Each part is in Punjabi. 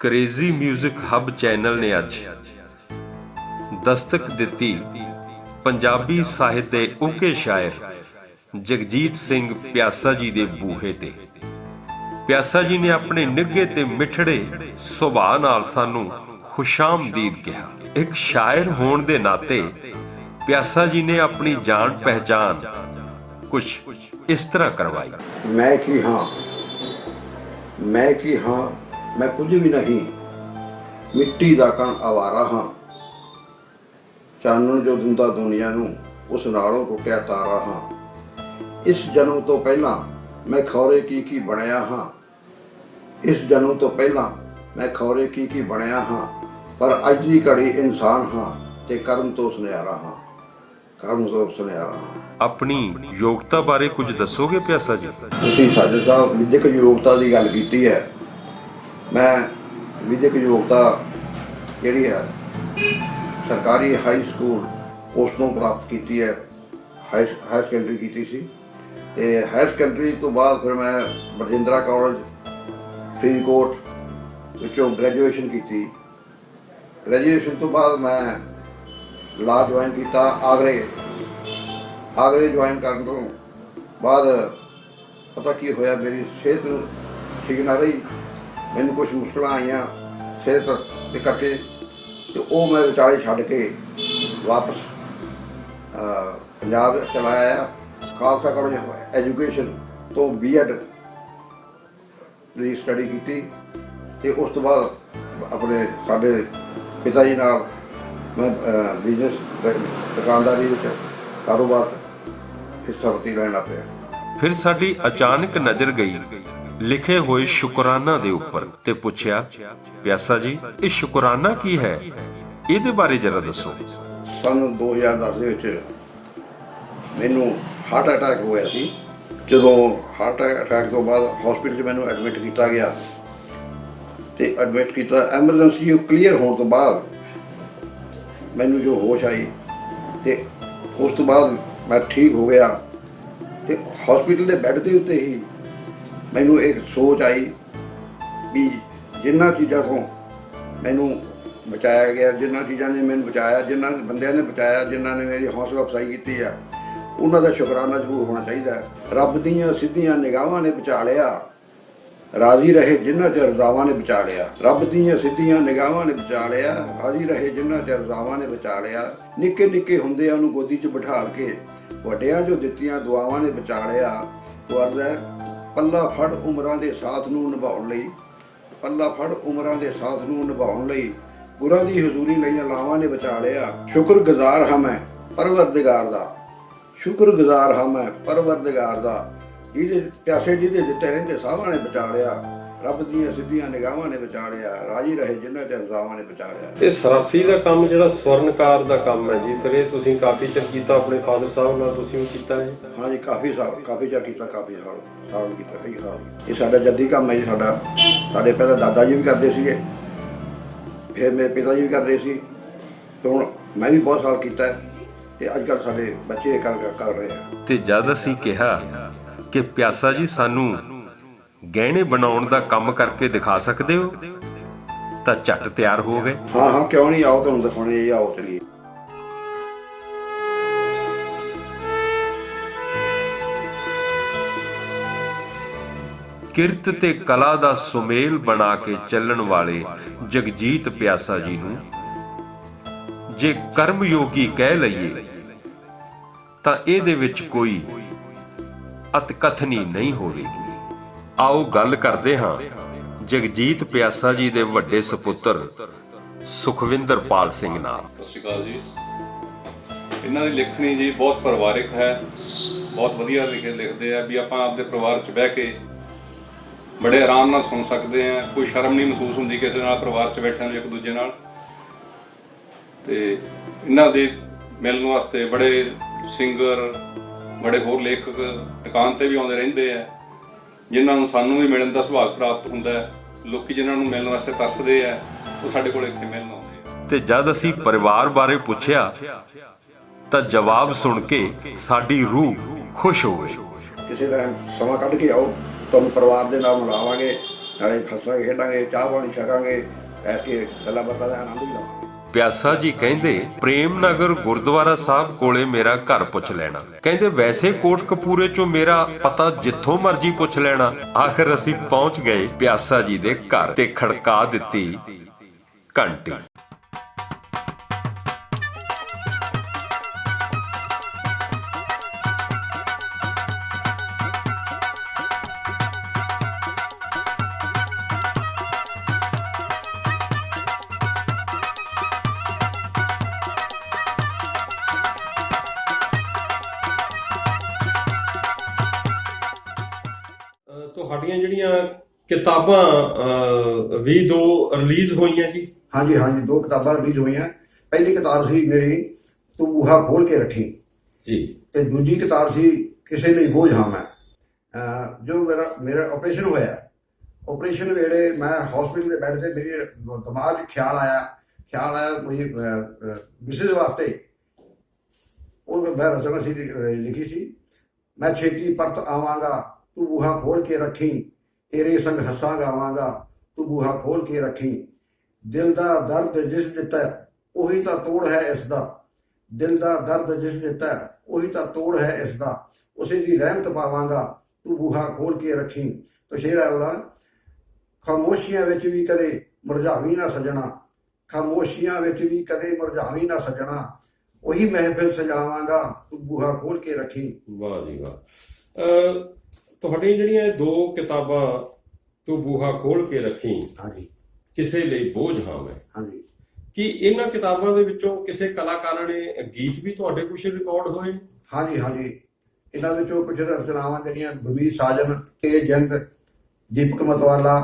ਕ੍ਰੇਜ਼ੀ 뮤직 ਹੱਬ ਚੈਨਲ ਨੇ ਅੱਜ ਦਸਤਕ ਦਿੱਤੀ ਪੰਜਾਬੀ ਸਾਹਿਤ ਦੇ ਉੱਘੇ ਸ਼ਾਇਰ ਜਗਜੀਤ ਸਿੰਘ ਪਿਆਸਾ ਜੀ ਦੇ ਬੂਹੇ ਤੇ। ਪਿਆਸਾ ਜੀ ਨੇ ਆਪਣੇ ਨਿੱਘੇ ਤੇ ਮਿੱਠੜੇ ਸੁਭਾਅ ਨਾਲ ਸਾਨੂੰ ਖੁਸ਼ਾਮਦੀਦ ਕਿਹਾ। ਇੱਕ ਸ਼ਾਇਰ ਹੋਣ ਦੇ ਨਾਤੇ ਪਿਆਸਾ ਜੀ ਨੇ ਆਪਣੀ ਜਾਣ ਪਹਿਚਾਨ ਕੁਝ ਇਸ ਤਰ੍ਹਾਂ ਕਰਵਾਈ। ਮੈਂ ਕੀ ਹਾਂ? ਮੈਂ ਕੀ ਹਾਂ? ਮੈਂ ਕੁਝ ਵੀ ਨਹੀਂ। ਮਿੱਟੀ ਦਾ ਕਣ ਆਵਾਰਾ ਹਾਂ। ਚਾਨਣ ਜੋ ਦਿੰਦਾ ਦੁਨੀਆ ਨੂੰ ਉਸ ਨਾਲੋਂ ਟੁੱਟਿਆ ਤਾਰਾ ਹਾਂ। ਇਸ ਜਨਮ ਤੋਂ ਪਹਿਲਾਂ ਮੈਂ ਖੌਰੇ ਕੀ ਕੀ ਬਣਿਆ ਹਾਂ। ਇਸ ਜਨਮ ਤੋਂ ਪਹਿਲਾਂ ਮੈਂ ਖੌਰੇ ਕੀ ਕੀ ਬਣਿਆ ਹਾਂ। ਪਰ ਅੱਜ ਦੀ ਘੜੀ ਇਨਸਾਨ ਹਾਂ ਤੇ ਕਰਮ ਤੋਂ ਸੁਨਿਆਰਾ ਹਾਂ। ਕਰਮ ਤੋਂ ਸੁਨਿਆਰਾ ਹਾਂ। ਆਪਣੀ ਯੋਗਤਾ ਬਾਰੇ ਕੁਝ ਦੱਸੋਗੇ ਪਿਆਸਾ ਜੀ? ਤੁਸੀਂ ਸਾਡੇ ਸਾਹਿਬ ਵਿਦਿਅਕ ਯੋਗਤਾ ਦੀ ਗੱਲ ਕੀਤੀ ਹੈ। ਮੈਂ ਵਿਦਿਅਕ ਯੋਗਤਾ ਜਿਹੜੀ ਹੈ, ਸਰਕਾਰੀ ਹਾਈ ਸਕੂਲ ਉਸ ਤੋਂ ਪ੍ਰਾਪਤ ਕੀਤੀ ਹੈ। ਹਾਈ ਹਾਇਰ ਸੈਕੰਡਰੀ ਕੀਤੀ ਸੀ। ਤੇ ਹਾਇਰ ਸੈਕੰਡਰੀ ਤੋਂ ਬਾਅਦ ਫਿਰ ਮੈਂ ਬਰਜਿੰਦਰਾ ਕਾਲਜ ਫਰੀਦਕੋਟ ਵਿੱਚੋਂ ਗ੍ਰੈਜੂਏਸ਼ਨ ਕੀਤੀ। ਗ੍ਰੈਜੂਏਸ਼ਨ ਤੋਂ ਬਾਅਦ ਮੈਂ ਲਾ ਜੁਆਇਨ ਕੀਤਾ ਆਗਰੇ। ਆਗਰੇ ਜੁਆਇਨ ਕਰਨ ਤੋਂ ਬਾਅਦ ਪਤਾ ਕੀ ਹੋਇਆ, ਮੇਰੀ ਸਿਹਤ ਠੀਕ ਨਾ ਰਹੀ। ਮੈਨੂੰ ਕੁਝ ਮੁਸ਼ਕਲਾਂ ਆਈਆਂ ਸਿਹਤ ਦੇ ਕਰਕੇ, ਤੇ ਉਹ ਮੈਂ ਵਿਚਾਲੇ ਛੱਡ ਕੇ ਵਾਪਸ ਪੰਜਾਬ ਚਲਾ ਆਇਆ। ਖਾਲਸਾ ਕਾਲਜ ਐਜੂਕੇਸ਼ਨ ਤੋਂ ਬੀਐਡ ਦੀ ਸਟੱਡੀ ਕੀਤੀ, ਤੇ ਉਸ ਤੋਂ ਬਾਅਦ ਆਪਣੇ ਸਾਡੇ ਪਿਤਾ ਜੀ ਨਾਲ ਮੈਂ ਬਿਜ਼ਨਸ ਦੁਕਾਨਦਾਰੀ ਵਿੱਚ ਕਾਰੋਬਾਰ ਹਿੱਸਾ ਵਰਤੀ ਲੈਣ ਲੱਗ ਪਿਆ। ਫਿਰ ਸਾਡੀ ਅਚਾਨਕ ਨਜ਼ਰ ਗਈ। ਲਿਖੇ ਹੋਏ ਸ਼ੁਕਰਾਨਾ ਦੇ ਉੱਪਰ ਤੇ ਪੁੱਛਿਆ, ਪਿਆਸਾ ਜੀ, ਇਹ ਸ਼ੁਕਰਾਨਾ ਕੀ ਹੈ? ਇਹਦੇ ਬਾਰੇ ਜਰਾ ਦੱਸੋ। ਸਨ 2010 ਦੇ ਵਿੱਚ ਮੈਨੂੰ ਹਾਰਟ ਅਟੈਕ ਹੋਇਆ ਸੀ। ਜਦੋਂ ਹਾਰਟ ਅਟੈਕ ਤੋਂ ਬਾਅਦ ਹਸਪੀਟਲ 'ਚ ਮੈਨੂੰ ਐਡਮਿਟ ਕੀਤਾ ਗਿਆ ਤੇ ਐਡਮਿਟ ਕੀਤਾ ਐਮਰਜੈਂਸੀ ਕਲੀਅਰ ਹੋਣ ਤੋਂ ਬਾਅਦ ਮੈਨੂੰ ਜੋ ਹੋਸ਼ ਆਈ ਤੇ ਉਸ ਤੋਂ ਬਾਅਦ ਮੈਂ ਠੀਕ ਹੋ ਗਿਆ ਤੇ ਹਸਪੀਟਲ ਦੇ ਬੈੱਡ ਦੇ ਉੱਤੇ ਹੀ ਮੈਨੂੰ ਇੱਕ ਸੋਚ ਆਈ ਵੀ ਜਿੰਨਾ ਚੀਜ਼ਾਂ ਤੋਂ ਮੈਨੂੰ ਬਚਾਇਆ ਗਿਆ ਜਿਨ੍ਹਾਂ ਚੀਜ਼ਾਂ ਨੇ ਮੈਨੂੰ ਬਚਾਇਆ ਜਿਨ੍ਹਾਂ ਬੰਦਿਆਂ ਨੇ ਬਚਾਇਆ ਜਿਨ੍ਹਾਂ ਨੇ ਮੇਰੀ ਹੌਸਲਾ ਅਫਜ਼ਾਈ ਕੀਤੀ ਆ, ਉਹਨਾਂ ਦਾ ਸ਼ੁਕਰਾਨਾ ਜ਼ਰੂਰ ਹੋਣਾ ਚਾਹੀਦਾ। ਹੈ। ਰੱਬ ਦੀਆਂ ਸਿੱਧੀਆਂ ਨਿਗਾਹਾਂ ਨੇ ਬਚਾ ਲਿਆ। ਰਾਜ਼ੀ ਰਹੇ ਜਿਨ੍ਹਾਂ ਚ ਰਜ਼ਾਵਾਂ ਨੇ ਬਚਾ ਲਿਆ। ਰੱਬ ਦੀਆਂ ਸਿੱਧੀਆਂ ਨਿਗਾਹਾਂ ਨੇ ਬਚਾ ਲਿਆ। ਰਾਜ਼ੀ ਰਹੇ ਜਿਨ੍ਹਾਂ ਚ ਰਜ਼ਾਵਾਂ ਨੇ ਬਚਾ ਲਿਆ। ਨਿੱਕੇ ਨਿੱਕੇ ਹੁੰਦਿਆਂ ਨੂੰ ਗੋਦੀ 'ਚ ਬਿਠਾਲ ਕੇ ਵੱਡਿਆਂ ਜੋ ਦਿੱਤੀਆਂ ਦੁਆਵਾਂ ਨੇ ਬਚਾ ਲਿਆ। ਹੈ ਪੱਲਾ ਫੜ ਉਮਰਾਂ ਦੇ ਸਾਥ ਨੂੰ ਨਿਭਾਉਣ ਲਈ, ਪੱਲਾ ਫੜ ਉਮਰਾਂ ਦੇ ਸਾਥ ਨੂੰ ਨਿਭਾਉਣ ਲਈ ਗੁਰਾਂ ਦੀ ਹਜ਼ੂਰੀ ਲਈਆਂ ਲਾਵਾਂ ਨੇ ਬਚਾ ਲਿਆ। ਸ਼ੁਕਰਗੁਜ਼ਾਰ ਹਾਂ ਮੈਂ ਪਰਵਰਦਿਗਾਰ ਦਾ। ਸ਼ੁਕਰਗੁਜ਼ਾਰ ਹਾਂ ਮੈਂ ਪਰਵਰਦਿਗਾਰ ਦਾ। ਜਿਹਦੇ ਪਿਆਸੇ ਜਿਹਦੇ ਦਿੱਤੇ ਰਹਿੰਦੇ ਸਾਹਾਂ ਨੇ ਬਚਾ ਲਿਆ। ਰੱਬ ਦੀਆਂ ਸਿੱਧੀਆਂ ਨਿਗਾਹਾਂ ਨੇ ਬਚਾ ਲਿਆ ਰਾਜੀ ਰਹੇ ਜਿਨ੍ਹਾਂ ਤੇ ਰਜ਼ਾਵਾਂ ਨੇ ਬਚਾ ਲਿਆ ਇਹ ਸਰਾਫੀ ਦਾ ਕੰਮ ਜਿਹੜਾ ਸਵਰਨਕਾਰ ਦਾ ਕੰਮ ਹੈ ਜੀ ਫਿਰ ਇਹ ਤੁਸੀਂ ਕਾਫੀ ਚਿਰ ਕੀਤਾ ਆਪਣੇ ਫਾਦਰ ਸਾਹਿਬ ਨਾਲ ਤੁਸੀਂ ਵੀ ਕੀਤਾ ਹੈ ਹਾਂਜੀ ਕਾਫੀ ਸਾਲ ਕਾਫੀ ਚਿਰ ਕੀਤਾ ਕਾਫੀ ਸਾਲ ਸਾਲ ਕੀਤਾ ਕਈ ਸਾਲ ਇਹ ਸਾਡਾ ਜੱਦੀ ਕੰਮ ਹੈ ਜੀ ਸਾਡਾ। ਸਾਡੇ ਪਹਿਲਾਂ ਦਾਦਾ ਜੀ ਵੀ ਕਰਦੇ ਸੀਗੇ ਫਿਰ ਮੇਰੇ ਪਿਤਾ ਜੀ ਵੀ ਕਰਦੇ ਸੀ। ਤੇ ਹੁਣ ਮੈਂ ਵੀ ਬਹੁਤ ਸਾਲ ਕੀਤਾ ਹੈ ਤੇ ਅੱਜ ਕੱਲ੍ਹ ਸਾਡੇ ਬੱਚੇ ਇਹ ਕਰ ਕਰ ਰਹੇ ਆ। ਤੇ ਜਦ ਅਸੀਂ ਕਿਹਾ ਕਿ ਪਿਆਸਾ ਜੀ ਸਾਨੂੰ ਗਹਿਣੇ ਬਣਾਉਣ ਦਾ ਕੰਮ ਕਰਕੇ ਦਿਖਾ ਸਕਦੇ ਹੋ? ਤਾਂ ਝੱਟ ਤਿਆਰ ਹੋ ਗਏ। ਹਾਂ ਹਾਂ ਕਿਉਂ ਨਹੀਂ? ਆਓ ਤੁਹਾਨੂੰ ਦਿਖਾਉਣੇ ਇਹ ਆਓ ਚਲੀਏ ਕਿਰਤ ਤੇ ਕਲਾ ਦਾ ਸੁਮੇਲ ਬਣਾ ਕੇ ਚੱਲਣ ਵਾਲੇ ਜਗਜੀਤ ਪਿਆਸਾ ਜੀ ਨੂੰ ਜੇ ਕਰਮ ਯੋਗੀ ਕਹਿ ਲਈਏ ਤਾਂ ਇਹਦੇ ਵਿੱਚ ਕੋਈ ਅਤਕਥਨੀ ਨਹੀਂ ਹੋਵੇਗੀ। ਆਓ ਗੱਲ ਕਰਦੇ ਹਾਂ। ਜਗਜੀਤ ਪਿਆਸਾ ਜੀ ਦੇ ਵੱਡੇ ਸੁਪੁੱਤਰ ਸੁਖਵਿੰਦਰਪਾਲ ਸਿੰਘ ਨਾਲ। ਸਤਿ ਸ਼੍ਰੀ ਅਕਾਲ ਜੀ। ਇਹਨਾਂ ਦੀ ਲਿਖਣੀ ਜੀ ਬਹੁਤ ਪਰਿਵਾਰਿਕ ਹੈ। ਬਹੁਤ ਵਧੀਆ ਲਿਖੇ ਲਿਖਦੇ ਆ ਵੀ ਆਪਾਂ ਆਪਦੇ ਪਰਿਵਾਰ 'ਚ ਬਹਿ ਕੇ ਬੜੇ ਆਰਾਮ ਨਾਲ ਸੁਣ ਸਕਦੇ ਆ। ਕੋਈ ਸ਼ਰਮ ਨਹੀਂ ਮਹਿਸੂਸ ਹੁੰਦੀ ਕਿਸੇ ਨਾਲ, ਪਰਿਵਾਰ 'ਚ ਬੈਠਣ ਨੂੰ ਇੱਕ ਦੂਜੇ ਨਾਲ। ਤੇ ਇਹਨਾਂ ਦੇ ਮਿਲਣ ਵਾਸਤੇ ਬੜੇ ਸਿੰਗਰ ਬੜੇ ਹੋਰ ਲੇਖਕ ਦੁਕਾਨ ਤੇ ਵੀ ਆਉਂਦੇ ਰਹਿੰਦੇ ਆ। ਜਿਨ੍ਹਾਂ ਨੂੰ ਸਾਨੂੰ ਵੀ ਮਿਲਣ ਦਾ ਸੁਭਾਗ ਪ੍ਰਾਪਤ ਹੁੰਦਾ ਹੈ ਲੋਕੀ ਜਿਨ੍ਹਾਂ ਨੂੰ ਮਿਲਣ ਵਾਸਤੇ ਤਰਸਦੇ ਆ ਉਹ ਸਾਡੇ ਕੋਲ ਇੱਥੇ ਮਿਲਣ ਆਉਂਦੇ ਆ ਤੇ ਜਦ ਅਸੀਂ ਪਰਿਵਾਰ ਬਾਰੇ ਪੁੱਛਿਆ ਤਾਂ ਜਵਾਬ ਸੁਣ ਕੇ ਸਾਡੀ ਰੂਹ ਖੁਸ਼ ਹੋ ਗਈ। ਕਿਸੇ ਟਾਈਮ ਸਮਾਂ ਕੱਢ ਕੇ ਆਓ ਤੁਹਾਨੂੰ ਪਰਿਵਾਰ ਦੇ ਨਾਲ ਮਿਲਾਵਾਂਗੇ ਨਾਲੇ ਹੱਸਾਂਗੇ ਖੇਡਾਂਗੇ ਚਾਹ ਪਾਣੀ ਛਕਾਂਗੇ ਕੇ ਗੱਲਾਂ ਬਾਤਾਂ ਦਾ ਆਨੰਦ ਵੀ ਲਵਾਂਗੇ। ਪਿਆਸਾ ਜੀ ਕਹਿੰਦੇ, ਪ੍ਰੇਮ ਨਗਰ ਗੁਰਦੁਆਰਾ ਸਾਹਿਬ ਕੋਲੇ ਮੇਰਾ ਘਰ ਪੁੱਛ ਲੈਣਾ। ਕਹਿੰਦੇ, ਵੈਸੇ ਕੋਟ ਕਪੂਰੇ ਚੋਂ ਮੇਰਾ ਪਤਾ ਜਿੱਥੋਂ ਮਰਜ਼ੀ ਪੁੱਛ ਲੈਣਾ। ਆਖਰ ਅਸੀਂ ਪਹੁੰਚ ਗਏ ਪਿਆਸਾ ਜੀ ਦੇ ਘਰ ਤੇ ਖੜਕਾ ਦਿੱਤੀ ਘੰਟੀ। ਕਿਤਾਬਾਂ ਵੀ ਦੋ ਰਿਲੀਜ਼ ਹੋਈਆਂ ਜੀ। ਹਾਂਜੀ ਹਾਂਜੀ ਦੋ ਕਿਤਾਬਾਂ ਰਿਲੀਜ਼ ਹੋਈਆਂ। ਪਹਿਲੀ ਕਿਤਾਬ ਸੀ ਮੇਰੀ ਤੂੰ ਬੂਹਾ ਖੋਲ ਕੇ ਰੱਖੀ। ਜੀ। ਤੇ ਦੂਜੀ ਕਿਤਾਬ ਸੀ ਕਿਸੇ ਲਈ ਬੋਝ ਹਾਂ ਮੈਂ। ਜੋ ਮੇਰਾ ਮੇਰਾ ਆਪਰੇਸ਼ਨ ਹੋਇਆ ਆਪਰੇਸ਼ਨ ਵੇਲੇ ਮੈਂ ਹਸਪੀਟਲ ਦੇ ਬੈੱਡ ਤੇ ਮੇਰੇ ਦਿਮਾਗ 'ਚ ਖਿਆਲ ਆਇਆ। ਖਿਆਲ ਆਇਆ ਕੋਈ ਵਿਸ਼ੇਸ਼ ਵਾਸਤੇ। ਉਹ ਮੈਂ ਰਚਨਾ ਸੀ ਲਿਖੀ ਸੀ। ਮੈਂ ਛੇਤੀ ਪਰਤ ਆਵਾਂਗਾ ਤੂੰ ਬੂਹਾ ਖੋਲ ਕੇ ਰੱਖੀ। ਤੇਰੇ ਸੰਗ ਹੱਸਾਂ ਗਾਵਾਂਗਾ, ਤੂੰ ਬੂਹਾ ਖੋਲ ਕੇ ਰੱਖੀ। ਦਿਲ ਦਾ ਦਰਦ ਜਿਸ ਦਿੱਤਾ, ਉਹੀ ਤਾਂ ਤੋੜ ਹੈ ਇਸ ਦਾ ਦਿਲ ਦਾ ਦਰਦ ਜਿਸ ਦਿੱਤਾ, ਉਹੀ ਤਾਂ ਤੋੜ ਹੈ ਇਸ ਦਾ ਉਸੇ ਦੀ ਰਹਿਮਤ ਪਾਵਾਂਗਾ, ਤੂੰ ਬੂਹਾ ਖੋਲ ਕੇ ਰੱਖੀ। ਤੋ ਸ਼ੇਰ ਹੈ ਖਾਮੋਸ਼ੀਆਂ ਵਿੱਚ ਵੀ ਕਦੇ ਮੁਰਝਾਵੀ ਨਾ ਸਜਣਾ। ਖਾਮੋਸ਼ੀਆਂ ਵਿੱਚ ਵੀ ਕਦੇ ਮੁਰਝਾਵੀ ਨਾ ਸਜਣਾ। ਉਹੀ ਮਹਿਫਿਲ ਸਜਾਵਾਂਗਾ, ਤੂੰ ਬੂਹਾ ਖੋਲ ਕੇ ਰੱਖੀ। ਵਾਹ ਜੀ ਵਾਹ। ਤੁਹਾਡੀਆਂ ਜਿਹੜੀਆਂ ਇਹ ਦੋ ਕਿਤਾਬਾਂ ਤੂੰ ਬੂਹਾ ਖੋਲ ਕੇ ਰੱਖੀ ਹਾਂਜੀ। ਕਿਸੇ ਲਈ ਬੋਝ ਹਾਂ ਮੈਂ। ਹਾਂਜੀ। ਕੀ ਇਹਨਾਂ ਕਿਤਾਬਾਂ ਦੇ ਵਿੱਚੋਂ ਕਿਸੇ ਕਲਾਕਾਰਾਂ ਨੇ ਗੀਤ ਵੀ ਤੁਹਾਡੇ ਕੁਝ ਰਿਕਾਰਡ ਹੋਏ? ਹਾਂਜੀ ਹਾਂਜੀ। ਇਹਨਾਂ ਵਿੱਚੋਂ ਕੁਝ ਰਚਨਾਵਾਂ ਜਿਹੜੀਆਂ ਗੁਰਮੀਤ ਸਾਜਨ ਤੇ ਜੰਗ ਦੀਪਕ ਮਤਵਾਲਾ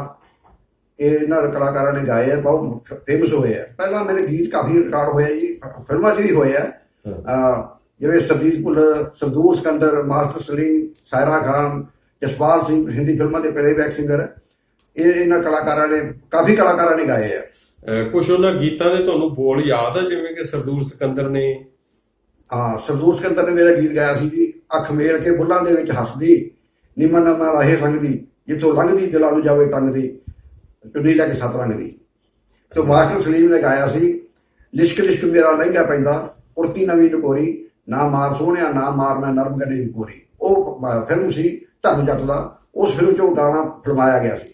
ਇਹ ਇਹਨਾਂ ਕਲਾਕਾਰਾਂ ਨੇ ਗਾਏ ਆ ਬਹੁਤ ਫੇਮਸ ਹੋਏ ਆ। ਪਹਿਲਾਂ ਮੇਰੇ ਗੀਤ ਕਾਫੀ ਰਿਕਾਰਡ ਹੋਏ ਆ ਜੀ ਫਿਲਮਾਂ 'ਚ ਵੀ ਹੋਏ ਆ। ਜਿਵੇਂ ਸਰਜੀਤ ਭੁੱਲਰ ਸੰਦੂਰ ਸਿਕੰਦਰ ਮਾਸਟਰ ਸਲੀਮ ਸਾਇਰਾ ਖਾਨ ਜਸਪਾਲ ਸਿੰਘ ਹਿੰਦੀ ਫਿਲਮਾਂ ਦੇ ਪਲੇਬੈਕ ਸਿੰਗਰ ਇਹ ਇਹਨਾਂ ਕਲਾਕਾਰਾਂ ਨੇ ਕਾਫੀ ਕਲਾਕਾਰਾਂ ਨੇ ਗਾਏ ਆ। ਕੁਝ ਉਹਨਾਂ ਗੀਤਾਂ ਦੇ ਤੁਹਾਨੂੰ ਬੋਲ ਯਾਦ ਆ ਜਿਵੇਂ ਕਿ ਸਰਦੂਰ ਸਿਕੰਦਰ ਨੇ? ਹਾਂ ਸਰਦੂਰ ਸਿਕੰਦਰ ਨੇ ਮੇਰਾ ਗੀਤ ਗਾਇਆ ਸੀ ਜੀ ਅੱਖ ਮੇਲ ਕੇ ਬੁੱਲਾਂ ਦੇ ਵਿੱਚ ਹੱਸਦੀ ਨਿਮਨ ਨਮਾ ਵਾਹੇ ਸੰਗਦੀ ਜਿੱਥੋਂ ਲੰਘਦੀ ਦਿਲਾਂ ਨੂੰ ਜਾਵੇ ਟੰਗਦੀ ਚੁੰਨੀ ਲੈ ਕੇ ਸੱਤ ਰੰਗ ਦੀ ਤੇ ਮਾਸਟਰ ਸਲੀਮ ਨੇ ਗਾਇਆ ਸੀ ਲਿਸ਼ਕ ਲਿਸ਼ਕ ਮੇਰਾ ਲਹਿੰਗਾ ਪੈਂਦਾ ਕੁੜਤੀ ਨਵੀਂ ਟਕੋਰੀ ਨਾ ਮਾਰ ਸੋਹਣਿਆ ਨਾ ਮਾਰ ਮੈਂ ਨਰਮ ਗੱਡੀ ਦੀ ਪੋਰੀ ਉਹ ਫਿਲਮ ਸੀ ਧਰਮ ਜੱਟ ਦਾ ਉਸ ਫਿਲਮ ਚੋਂ ਗਾਣਾ ਫਿਲਮਾਇਆ ਗਿਆ ਸੀ।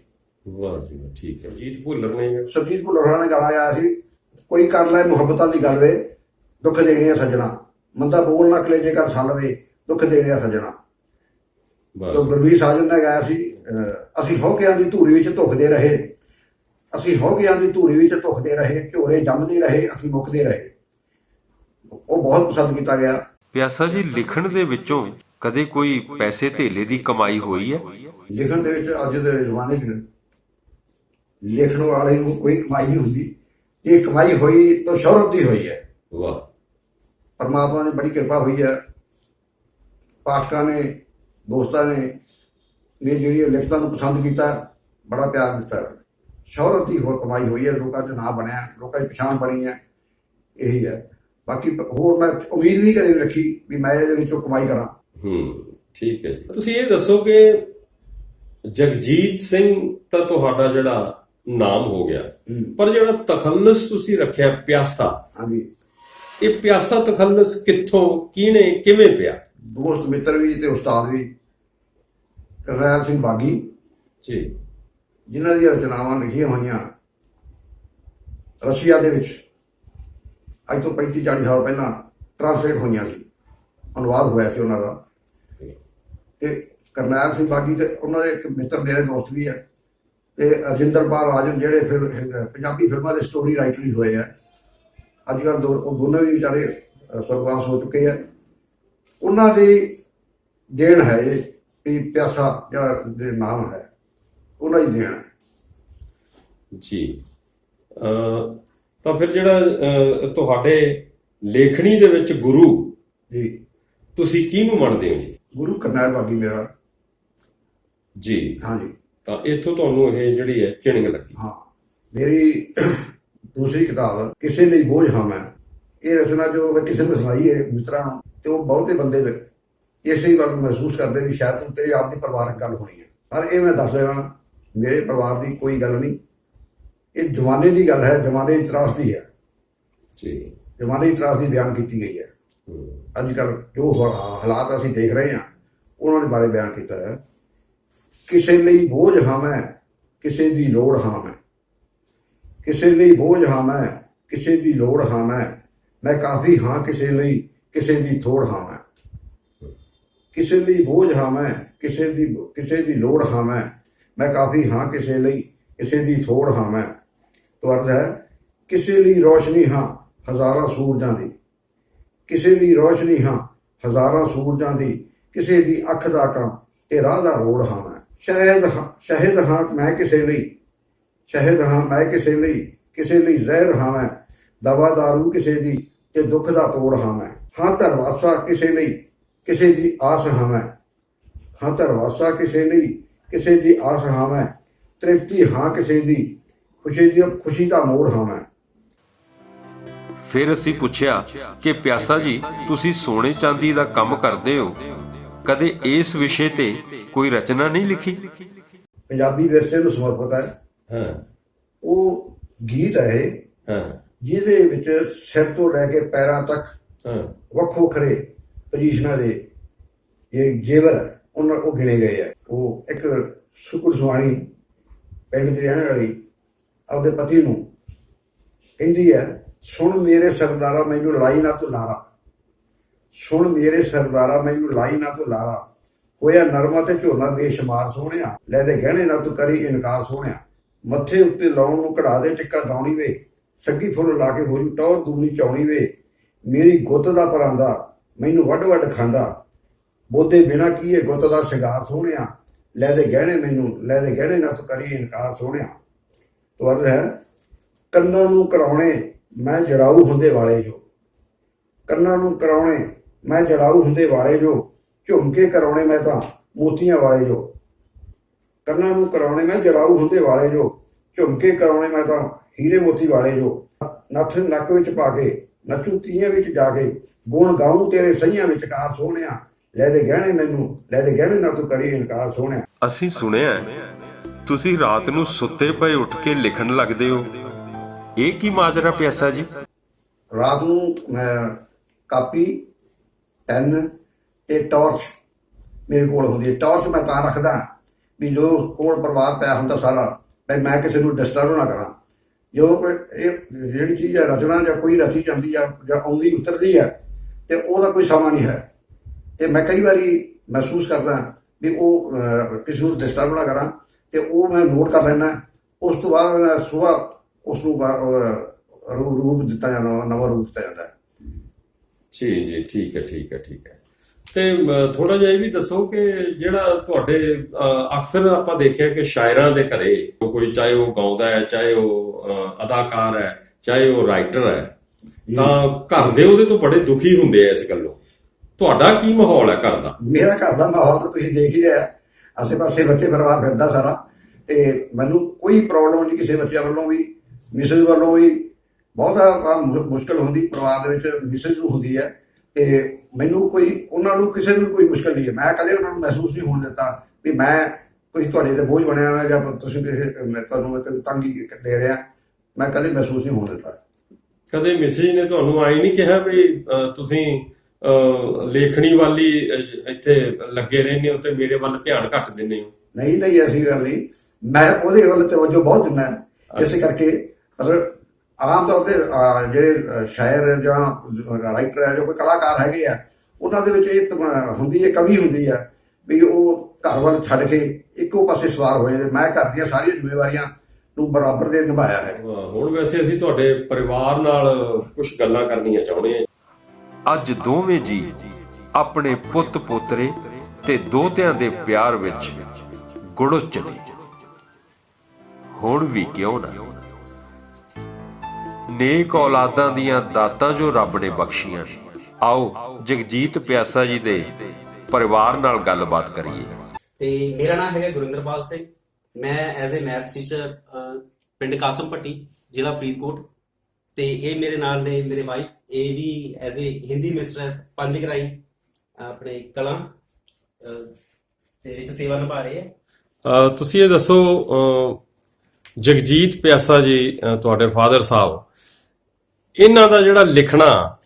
ਵਾਹ ਜੀ ਵਾਹ, ਠੀਕ ਹੈ। ਜੀਤ ਭੁੱਲਰ ਨੇ ਸਰਜੀਤ ਭੁੱਲਰ ਨੇ ਗਾਣਾ ਗਾਇਆ ਸੀ। ਕੋਈ ਕਰ ਲੈ ਮੁਹੱਬਤਾਂ ਦੀ ਗੱਲ ਵੇ ਦੁੱਖ ਦੇਣਿਆ ਸੱਜਣਾ। ਮੰਦਾ ਬੋਲ ਨਾ ਕਲੇਜੇ ਕਰ ਸਲਵੇ ਦੁੱਖ ਦੇਣਿਆ ਸੱਜਣਾ। ਵਾਹ। ਜੋ ਗੁਰਬੀਰ ਸਾਜਨ ਨੇ ਗਾਇਆ ਸੀ ਅਹ, ਅਸੀਂ ਹੌਕਿਆਂ ਦੀ ਧੂਰੀ ਵਿੱਚ ਧੁਖਦੇ ਰਹੇ। ਅਸੀਂ ਹੌਕਿਆਂ ਦੀ ਧੂਰੀ ਵਿੱਚ ਧੁਖਦੇ ਰਹੇ ਝੋਰੇ ਜੰਮਦੇ ਰਹੇ ਅਸੀਂ ਮੁੱਕਦੇ ਰਹੇ। ਉਹ ਬਹੁਤ ਪਸੰਦ ਕੀਤਾ ਗਿਆ। ਪਿਆਸਾ ਜੀ ਲਿਖਣ ਦੇ ਵਿੱਚੋਂ ਕਦੇ ਕੋਈ ਪੈਸੇ ਧੇਲੇ ਦੀ ਕਮਾਈ ਹੋਈ ਹੈ? ਲਿਖਣ ਦੇ ਵਿੱਚ ਅੱਜ ਦੇ ਜ਼ਮਾਨੇ 'ਚ ਲਿਖਣ ਵਾਲੇ ਨੂੰ ਕੋਈ ਕਮਾਈ ਨਹੀਂ ਹੁੰਦੀ। ਇਹ ਕਮਾਈ ਹੋਈ ਤਾਂ ਸ਼ੌਹਰਤ ਦੀ ਹੋਈ ਹੈ। ਵਾਹ। ਪਰਮਾਤਮਾ ਨੇ ਬੜੀ ਕਿਰਪਾ ਹੋਈ ਹੈ। ਪਾਠਕਾਂ ਨੇ ਦੋਸਤਾਂ ਨੇ ਨੇ ਜਿਹੜੀ ਲਿਖਤਾਂ ਨੂੰ ਪਸੰਦ ਕੀਤਾ ਬੜਾ ਪਿਆਰ ਦਿੱਤਾ। ਸ਼ੌਹਰਤ ਦੀ ਹੋ ਕਮਾਈ ਹੋਈ ਹੈ। ਲੋਕਾਂ 'ਚ ਨਾਂ ਬਣਿਆ ਲੋਕਾਂ ਦੀ ਪਛਾਣ ਬਣੀ ਹੈ। ਇਹੀ ਹੈ। ਬਾਕੀ ਹੋਰ ਮੈਂ ਉਮੀਦ ਨਹੀਂ ਕਦੇ ਰੱਖੀ ਵੀ ਮੈਂ ਇਹਦੇ ਵਿੱਚੋਂ ਕਮਾਈ ਕਰਾਂ। ਹੂੰ ਠੀਕ ਹੈ ਜੀ। ਤੁਸੀਂ ਇਹ ਦੱਸੋ ਕਿ ਜਗਜੀਤ ਸਿੰਘ ਤਾਂ ਤੁਹਾਡਾ ਜਿਹੜਾ ਨਾਮ ਹੋ ਗਿਆ। ਪਰ ਜਿਹੜਾ ਤਖੱਲਸ ਤੁਸੀਂ ਰੱਖਿਆ ਪਿਆਸਾ ਹਾਂਜੀ। ਇਹ ਪਿਆਸਾ ਤਖੱਲਸ ਕਿੱਥੋਂ ਕਿਹਨੇ ਕਿਵੇਂ ਪਿਆ? ਦੋਸਤ ਮਿੱਤਰ ਵੀ ਤੇ ਉਸਤਾਦ ਵੀ ਕਰਨੈਲ ਸਿੰਘ ਬਾਗੀ ਜੀ। ਜਿਨ੍ਹਾਂ ਦੀਆਂ ਰਚਨਾਵਾਂ ਲਿਖੀਆਂ ਹੋਈਆਂ ਰਸ਼ੀਆ ਦੇ ਵਿੱਚ ਅੱਜ ਤੋਂ 35 40 ਸਾਲ ਪਹਿਲਾਂ ਟ੍ਰਾਂਸਲੇਟ ਹੋਈਆਂ ਸੀ। ਅਨੁਵਾਦ ਹੋਇਆ ਸੀ ਉਹਨਾਂ ਦਾ। ਤੇ ਕਰਨੈਲ ਸਿੰਘ ਬਾਗੀ ਤੇ ਉਹਨਾਂ ਦੇ ਇੱਕ ਮਿੱਤਰ ਮੇਰੇ ਦੋਸਤ ਵੀ ਹੈ ਤੇ ਅਜਿੰਦਰਪਾਲ ਰਾਜਨ ਜਿਹੜੇ ਫਿਰ ਪੰਜਾਬੀ ਫਿਲਮਾਂ ਦੇ ਸਟੋਰੀ ਰਾਈਟਰ ਵੀ ਹੋਏ ਆ। ਅੱਜ ਕੱਲ੍ਹ ਦੋ ਉਹ ਦੋਨੋਂ ਵੀ ਵਿਚਾਰੇ ਸਰਵਾਸ ਹੋ ਚੁੱਕੇ ਆ। ਉਹਨਾਂ ਦੀ ਦੇਣ ਹੈ ਇਹ ਵੀ ਪਿਆਸਾ ਜਿਹੜਾ ਦੇ ਨਾਮ ਹੈ ਉਹਨਾਂ ਦੀ ਦੇਣ ਹੈ। ਜੀ। ਤਾਂ ਫਿਰ ਜਿਹੜਾ ਤੁਹਾਡੇ ਲੇਖਣੀ ਦੇ ਵਿੱਚ ਗੁਰੂ ਜੀ। ਤੁਸੀਂ ਕਿਹਨੂੰ ਮੰਨਦੇ ਹੋ ਜੀ? ਗੁਰੂ ਕਰਨੈਲ ਬਾਗੀ ਮੇਰਾ। ਜੀ। ਹਾਂਜੀ। ਤਾਂ ਇੱਥੋਂ ਤੁਹਾਨੂੰ ਇਹ ਜਿਹੜੀ ਹੈ ਚਿਣਗ ਲੱਗੀ। ਹਾਂ। ਮੇਰੀ ਦੂਸਰੀ ਕਿਤਾਬ ਕਿਸੇ ਲਈ ਬੋਝ ਹਾਂ ਮੈਂ। ਇਹ ਰਚਨਾ ਜੋ ਮੈਂ ਕਿਸੇ ਨੂੰ ਸੁਣਾਈ ਹੈ ਮਿੱਤਰਾਂ ਨੂੰ ਤੇ ਉਹ ਬਹੁਤੇ ਬੰਦੇ ਇਸੇ ਗੱਲ ਨੂੰ ਮਹਿਸੂਸ ਕਰਦੇ ਵੀ ਸ਼ਾਇਦ ਤੇਰੀ ਆਪਦੀ ਪਰਿਵਾਰਕ ਗੱਲ ਹੋਣੀ ਹੈ। ਪਰ ਇਹ ਮੈਂ ਦੱਸ ਦੇਣਾ ਮੇਰੇ ਪਰਿਵਾਰ ਦੀ ਕੋਈ ਗੱਲ ਨਹੀਂ। ਇਹ ਜਵਾਨੇ ਦੀ ਗੱਲ ਹੈ ਜਵਾਨੇ ਦੀ ਤਰਾਸਦੀ ਹੈ। ਜੀ। ਜਵਾਨੇ ਦੀ ਤਰਾਸਦੀ ਬਿਆਨ ਕੀਤੀ ਗਈ ਹੂੰ, ਅੱਜ ਕੱਲ ਜੋ ਹਾਲਾਤ ਅਸੀਂ ਦੇਖ ਰਹੇ ਹਾਂ, ਉਹਨਾਂ ਦੇ ਬਾਰੇ ਬਿਆਨ ਕੀਤਾ ਹੈ। ਕਿਸੇ ਲਈ ਬੋਝ ਹਾਂ ਮੈਂ, ਕਿਸੇ ਦੀ ਲੋੜ ਹਾਂ ਮੈਂ। ਕਿਸੇ ਲਈ ਬੋਝ ਹਾਂ ਮੈਂ, ਕਿਸੇ ਦੀ ਲੋੜ ਹਾਂ ਮੈਂ। ਮੈਂ ਕਾਫੀ ਹਾਂ ਕਿਸੇ ਲਈ, ਕਿਸੇ ਦੀ ਥੋੜ ਹਾਂ ਮੈਂ। ਕਿਸੇ ਲਈ ਬੋਝ ਹਾਂ ਮੈਂ, ਕਿਸੇ ਦੀ ਕਿਸੇ ਦੀ ਲੋੜ ਹਾਂ ਮੈਂ। ਮੈਂ ਕਾਫੀ ਹਾਂ ਕਿਸੇ ਲਈ, ਕਿਸੇ ਦੀ ਥੋੜ ਹਾਂ ਮੈਂ। ਤੋਂ ਅਰਥ ਹੈ, ਕਿਸੇ ਲਈ ਰੋਸ਼ਨੀ ਹਾਂ ਹਜ਼ਾਰਾਂ ਸੂਰਜਾਂ ਦੀ। ਕਿਸੇ ਦੀ ਰੋਸ਼ਨੀ ਹਾਂ, ਹਜ਼ਾਰਾਂ ਸੂਰਜਾਂ ਦੀ, ਕਿਸੇ ਦੀ ਅੱਖ ਦਾ ਕੰਮ ਤੇ ਰਾਹ ਦਾ ਰੋੜ ਹਾਂ ਮੈਂ। ਸ਼ਹਿਦ ਹਾਂ, ਸ਼ਾਹਿਦ ਹਾਂ ਮੈਂ ਕਿਸੇ ਲਈ, ਸ਼ਹਿਦ ਹਾਂ ਮੈਂ ਕਿਸੇ ਲਈ ਕਿਸੇ ਲਈ ਜ਼ਹਿਰ ਹਾਂ ਮੈਂ। ਦਵਾ ਦਾਰੂ ਕਿਸੇ ਦੀ ਤੇ ਦੁੱਖ ਦਾ ਤੋੜ ਹਾਂ ਮੈਂ। ਹਾਂ ਧਰਵਾਸਾ ਕਿਸੇ ਲਈ, ਕਿਸੇ ਦੀ ਆਸ ਹਾਂ ਮੈਂ। ਹਾਂ ਧਰਵਾਸਾ ਕਿਸੇ ਲਈ, ਕਿਸੇ ਦੀ ਆਸ ਹਾਂ ਮੈਂ। ਤ੍ਰਿਪਤੀ ਹਾਂ ਕਿਸੇ ਦੀ, ਖੁਸ਼ੀ ਦੀ ਖੁਸ਼ੀ ਦਾ ਮੋੜ ਹਾਂ ਮੈਂ। ਫਿਰ ਅਸੀਂ ਪੁੱਛਿਆ ਕਿ ਪਿਆਸਾ ਜੀ ਤੁਸੀਂ ਸੋਨੇ ਚਾਂਦੀ ਦਾ ਕੰਮ ਕਰਦੇ ਹੋ। ਕਦੇ ਇਸ ਵਿਸ਼ੇ ਤੇ ਕੋਈ ਰਚਨਾ ਨਹੀਂ ਲਿਖੀ? ਪੰਜਾਬੀ ਵਿਰਸੇ ਨੂੰ ਸਮਰਪਿਤ ਹੈ। ਹਾਂ। ਉਹ ਗੀਤ ਹੈ ਜਿਹਦੇ ਵਿੱਚ ਸਿਰ ਤੋਂ ਲੈ ਕੇ ਪੈਰਾਂ ਤੱਕ ਹਾਂ। ਵੱਖੋ ਵੱਖਰੇ ਪੋਜੀਸ਼ਨਾਂ ਦੇ ਇਹ ਜੇਵਰ ਹੈ, ਉਹਨਾਂ ਉਹ ਗਿਣੇ ਗਏ ਆ ਉਹ ਇੱਕ ਸੁਕਰ ਸੁਹਾਣੀ ਪਿੰਡ ਦੀ ਰਹਿਣ ਵਾਲੀ ਆਪਦੇ ਪਤੀ ਨੂੰ ਕਹਿੰਦੀ ਹੈ ਸੁਣ ਮੇਰੇ ਸਰਦਾਰਾ, ਮੈਨੂੰ ਲਾਈ ਨਾ ਤੂੰ ਲਾਰਾ। ਸੁਣ ਮੇਰੇ ਸਰਦਾਰਾ, ਮੈਨੂੰ ਲਾਈ ਨਾ ਤੂੰ ਲਾਰਾ। ਹੋਇਆ ਨਰਮਾ ਤੇ ਝੋਨਾ ਬੇਸ਼ਮਾਰ ਸੋਹਣਿਆ। ਲੈ ਦੇ ਗਹਿਣੇ ਨਾ ਤੂੰ ਕਰੀ ਇਨਕਾਰ ਸੋਹਣਿਆ। ਮੱਥੇ ਉੱਤੇ ਲਾਉਣ ਨੂੰ ਕਢਾ ਦੇ ਟਿੱਕਾ ਦਾਉਣੀ ਵੇ। ਸੱਗੀ ਫੁੱਲ ਲਾ ਕੇ ਹੋਰੀ ਟੌਰ ਦੂਣੀ ਚਾਉਣੀ ਵੇ। ਮੇਰੀ ਗੁੱਤ ਦਾ ਪਰਾਂਦਾ, ਮੈਨੂੰ ਵੱਡ ਵੱਡ ਖਾਂਦਾ। ਬੋਦੇ ਬਿਨਾ ਕੀਏ ਗੁੱਤ ਦਾ ਸ਼ਿੰਗਾਰ ਸੋਹਣਿਆ? ਲੈ ਦੇ ਗਹਿਣੇ ਮੈਨੂੰ, ਲੈ ਦੇ ਗਹਿਣੇ ਨਾ ਤੂੰ ਕਰੀ ਇਨਕਾਰ ਸੋਹਣਿਆ। ਤੁਰ ਹੈ ਕੰਨਾਂ ਨੂੰ ਕਰਾਉਣੇ ਮੈਂ ਜੜਾਊ ਹੁੰਦੇ ਵਾਲੇ ਜੋ। ਕੰਨਾਂ ਨੂੰ ਕਰਾਉਣੇ, ਮੈਂ ਜੜਾਊ ਹੁੰਦੇ ਵਾਲੇ ਜੋ। ਝੁਮਕੇ ਕਰਾਉਣੇ ਮੈਂ ਤਾਂ ਮੋਤੀਆਂ ਵਾਲੇ ਜੋ। ਕੰਨਾਂ ਨੂੰ ਕਰਾਉਣੇ ਮੈਂ ਜੜਾਊ ਹੁੰਦੇ ਵਾਲੇ ਜੋ। ਝੁਮਕੇ ਕਰਾਉਣੇ ਮੈਂ ਤਾਂ ਹੀਰੇ ਮੋਤੀ ਵਾਲੇ ਜੋ। ਨੱਥ ਨੱਕ ਵਿੱਚ ਪਾ ਕੇ, ਨੱਚੂ ਤੀਆਂ ਵਿੱਚ ਜਾ ਕੇ, ਗੁਣ ਗਾਉਂ ਤੇਰੇ ਸਈਆਂ ਵਿੱਚ ਕਾਰ ਸੋਹਣਿਆ। ਲੈ ਦੇ ਗਹਿਣੇ ਮੈਨੂੰ, ਲੈ ਦੇ ਗਹਿਣੇ ਨਾ ਤੂੰ ਕਰੀ ਇਨਕਾਰ ਸੋਹਣਿਆ। ਅਸੀਂ ਸੁਣਿਆ ਤੁਸੀਂ ਰਾਤ ਨੂੰ ਸੁੱਤੇ ਪਏ ਉੱਠ ਕੇ ਲਿਖਣ ਲੱਗਦੇ ਹੋ। ਇਹ ਕੀ ਮਾਜਰਾ ਪਿਆਸਾ ਜੀ? ਰਾਤ ਨੂੰ ਮੈਂ ਕਾਪੀ, ਪੈਨ ਤੇ ਟਾਰਚ ਮੇਰੇ ਕੋਲ ਹੁੰਦੀ ਹੈ। ਟਾਰਚ ਮੈਂ ਤਾਂ ਰੱਖਦਾ ਵੀ ਜੋ ਕੋਲ ਪਰਿਵਾਰ ਪਿਆ ਹੁੰਦਾ ਸਾਰਾ ਵੀ ਮੈਂ ਕਿਸੇ ਨੂੰ ਡਿਸਟਰਬ ਨਾ ਕਰਾਂ। ਜੋ ਕੋਈ ਇਹ ਜਿਹੜੀ ਚੀਜ਼ ਹੈ, ਰਚਨਾ ਜਾਂ ਕੋਈ ਰਚੀ ਜਾਂਦੀ ਆ ਜਾਂ ਆਉਂਦੀ, ਉਤਰਦੀ ਹੈ, ਤੇ ਉਹਦਾ ਕੋਈ ਸਮਾਂ ਨਹੀਂ ਹੈ। ਤੇ ਮੈਂ ਕਈ ਵਾਰੀ ਮਹਿਸੂਸ ਕਰਦਾ ਵੀ ਉਹ ਕਿਸੇ ਨੂੰ ਡਿਸਟਰਬ ਨਾ ਕਰਾਂ, ਤੇ ਉਹ ਮੈਂ ਨੋਟ ਕਰ ਲੈਣਾ ਉਸ ਤੋਂ ਬਾਅਦ ਮੈਂ ਸਵੇਰ ਉਸ ਨੂੰ ਰੂਪ ਦਿੱਤਾ ਜਾਂਦਾ ਨਵਾਂ ਰੂਪ ਦਿੱਤਾ ਜਾਂਦਾ। ਹੈ। ਜੀ ਜੀ ਠੀਕ ਹੈ ਠੀਕ ਹੈ ਠੀਕ ਹੈ। ਤੇ ਥੋੜਾ ਜਿਹਾ ਇਹ ਵੀ ਦੱਸੋ ਕਿ ਜਿਹੜਾ ਤੁਹਾਡੇ ਅਕਸਰ ਆਪਾਂ ਦੇਖਿਆ ਕਿ ਸ਼ਾਇਰਾਂ ਦੇ ਘਰੇ ਕੋਈ ਚਾਹੇ ਉਹ ਗਾਉਂਦਾ ਹੈ ਚਾਹੇ ਉਹ ਅਦਾਕਾਰ ਹੈ ਚਾਹੇ ਉਹ ਰਾਈਟਰ ਹੈ ਤਾਂ ਘਰ ਦੇ ਉਹਦੇ ਤੋਂ ਬੜੇ ਦੁਖੀ ਹੁੰਦੇ ਆ ਇਸ ਗੱਲੋਂ। ਤੁਹਾਡਾ ਕੀ ਮਾਹੌਲ ਹੈ ਘਰ ਦਾ? ਮੇਰਾ ਘਰ ਦਾ ਮਾਹੌਲ ਤਾਂ ਤੁਸੀਂ ਦੇਖ ਹੀ ਰਿਹਾ ਆਸੇ ਪਾਸੇ ਬੱਚੇ ਪਰਿਵਾਰ ਫਿਰਦਾ ਸਾਰਾ ਤੇ ਮੈਨੂੰ ਕੋਈ ਪ੍ਰੋਬਲਮ ਨਹੀਂ ਕਿਸੇ ਬੱਚਿਆਂ ਵੱਲੋਂ ਵੀ। ਮਿਸਿਸ ਵੱਲੋਂ ਵੀ ਬਹੁਤਾ ਕੰਮ ਮੁਸ਼ਕਲ ਹੁੰਦੀ ਪਰਿਵਾਰ ਦੇ ਵਿੱਚ ਮਿਸਿਸ ਨੂੰ ਹੁੰਦੀ ਹੈ। ਤੇ ਮੈਨੂੰ ਕੋਈ ਉਹਨਾਂ ਨੂੰ ਕਿਸੇ ਨੂੰ ਕੋਈ ਮੁਸ਼ਕਲ ਨਹੀਂ ਹੈ। ਮੈਂ ਕਦੇ ਉਹਨਾਂ ਨੂੰ ਮਹਿਸੂਸ ਨਹੀਂ ਹੋਣ ਦਿੱਤਾ ਵੀ ਮੈਂ ਕੋਈ ਤੁਹਾਡੇ ਤੇ ਬੋਝ ਬਣਿਆ ਹੋਇਆ ਜਾਂ ਤੁਸੀਂ ਕਿਸੇ ਮੈਂ ਤੁਹਾਨੂੰ ਇੱਕ ਤੰਗੀ ਦੇ ਰਿਹਾ। ਮੈਂ ਕਦੇ ਮਹਿਸੂਸ ਨਹੀਂ ਹੋਣ ਦਿੱਤਾ। ਕਦੇ ਮਿਸੀ ਨੇ ਤੁਹਾਨੂੰ ਆਈ ਨਹੀਂ ਕਿਹਾ ਵੀ ਤੁਸੀਂ ਲੇਖਣੀ ਵਾਲੀ ਇੱਥੇ ਲੱਗੇ ਰਹਿੰਦੇ ਹੋ ਤੇ ਮੇਰੇ ਵੱਲ ਧਿਆਨ ਘੱਟ ਦਿੰਦੇ ਹੋ? ਨਹੀਂ ਨਹੀਂ ਐਸੀ ਗੱਲ ਨਹੀਂ। ਮੈਂ ਉਹਦੇ ਵੱਲ ਤਵੱਜੋ ਬਹੁਤ ਦਿੰਦਾ। ਇਸੇ ਕਰਕੇ ਮਤਲਬ ਆਮ ਤੌਰ ਤੇ ਜਿਹੜੇ ਸ਼ਾਇਰ ਜਾਂ ਰਾਈਟਰ ਹੈ ਜੋ ਕੋਈ ਕਲਾਕਾਰ ਹੈਗੇ ਆ ਉਹਨਾਂ ਦੇ ਵਿੱਚ ਇਹ ਹੁੰਦੀ ਹੈ ਕਮੀ ਹੁੰਦੀ ਹੈ ਵੀ ਉਹ ਘਰ ਵੱਲ ਛੱਡ ਕੇ ਇੱਕੋ ਪਾਸੇ ਸਵਾਰ ਹੋ ਜਾਂਦੇ। ਮੈਂ ਘਰ ਦੀਆਂ ਸਾਰੀਆਂ ਜ਼ਿੰਮੇਵਾਰੀਆਂ ਨੂੰ ਬਰਾਬਰ ਦੇ ਨਿਭਾਇਆ ਹੈ। ਹੁਣ ਵੈਸੇ ਅਸੀਂ ਤੁਹਾਡੇ ਪਰਿਵਾਰ ਨਾਲ ਕੁਝ ਗੱਲਾਂ ਕਰਨੀਆਂ ਚਾਹੁੰਦੇ ਹਾਂ। ਅੱਜ ਦੋਵੇਂ ਜੀ ਆਪਣੇ ਪੁੱਤ ਪੋਤਰੇ ਤੇ ਦੋਤਿਆਂ ਦੇ ਪਿਆਰ ਵਿੱਚ ਗੁੜੋ ਚਲੇ ਹੁਣ ਵੀ ਕਿਉਂ ਨਾ ਨੇਕ ਔਲਾਦਾਂ ਦੀਆਂ ਦਾਤਾਂ ਜੋ ਰੱਬ ਨੇ ਬਖਸ਼ੀਆਂ। ਆਓ ਜਗਜੀਤ ਪਿਆਸਾ ਜੀ ਦੇ ਪਰਿਵਾਰ ਨਾਲ ਗੱਲਬਾਤ ਕਰੀਏ। ਤੇ ਮੇਰਾ ਨਾਮ ਹੈਗਾ ਗੁਰਿੰਦਰਪਾਲ ਸਿੰਘ। ਮੈਂ ਐਜ਼ ਅ ਮੈਥਸ ਟੀਚਰ ਪਿੰਡ ਕਾਸਮ ਪੱਟੀ ਜ਼ਿਲ੍ਹਾ ਫਰੀਦਕੋਟ। ਤੇ ਇਹ ਮੇਰੇ ਨਾਲ ਨੇ ਮੇਰੇ ਵਾਈਫ ਇਹ ਵੀ ਐਜ਼ ਅ ਹਿੰਦੀ ਮਿਸਟਰੈਸ ਪੰਜਗਰਾਈ ਆਪਣੇ ਕਲਾ ਦੇ ਵਿੱਚ ਸੇਵਾ ਨਿਭਾ ਰਹੇ ਹੈ। ਤੁਸੀਂ ਇਹ ਦੱਸੋ ਜਗਜੀਤ ਪਿਆਸਾ ਜੀ ਤੁਹਾਡੇ ਫਾਦਰ ਸਾਹਿਬ ਇਹਨਾਂ ਦਾ ਜਿਹੜਾ ਲਿਖਣਾ